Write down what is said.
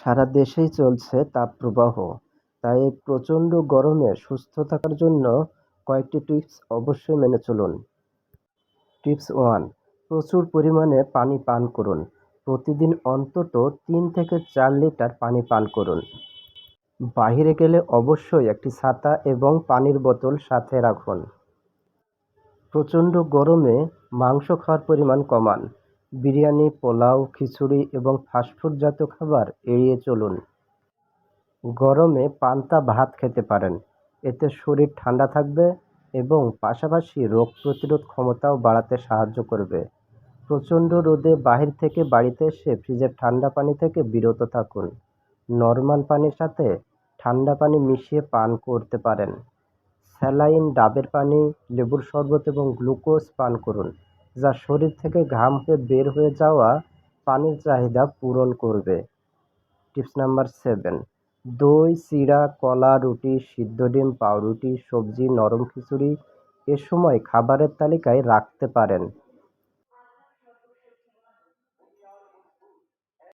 সারা দেশেই চলছে তাপপ্রবাহ। তাই এই প্রচণ্ড গরমে সুস্থ থাকার জন্য কয়েকটি টিপস অবশ্যই মেনে চলুন। টিপস ওয়ান, প্রচুর পরিমাণে পানি পান করুন। প্রতিদিন অন্তত তিন থেকে চার লিটার পানি পান করুন। বাইরে গেলে অবশ্যই একটি ছাতা এবং পানির বোতল সাথে রাখুন। প্রচণ্ড গরমে মাংস খাওয়ার পরিমাণ কমান। বিরিয়ানি, পোলাও, খিচুড়ি এবং ফাস্টফুড জাতীয় খাবার এড়িয়ে চলুন। গরমে পান্তা ভাত খেতে পারেন। এতে শরীর ঠান্ডা থাকবে এবং পাশাপাশি রোগ প্রতিরোধ ক্ষমতাও বাড়াতে সাহায্য করবে। প্রচণ্ড রোদে বাহির থেকে বাড়িতে এসে ফ্রিজের ঠান্ডা পানি থেকে বিরত থাকুন। নর্মাল পানির সাথে ঠান্ডা পানি মিশিয়ে পান করতে পারেন। স্যালাইন, ডাবের পানি, লেবুর শরবত এবং গ্লুকোজ পান করুন। যা শরীর থেকে ঘাম হয়ে বের হয়ে যাওয়া পানির চাহিদা পূরণ করবে। Tips number seven. দই চিড়া কলা, রুটি, সিদ্ধ ডিম, পাউরুটি, সবজি, নরম খিচুড়ি এ সময় খাবারের তালিকায় রাখতে পারেন।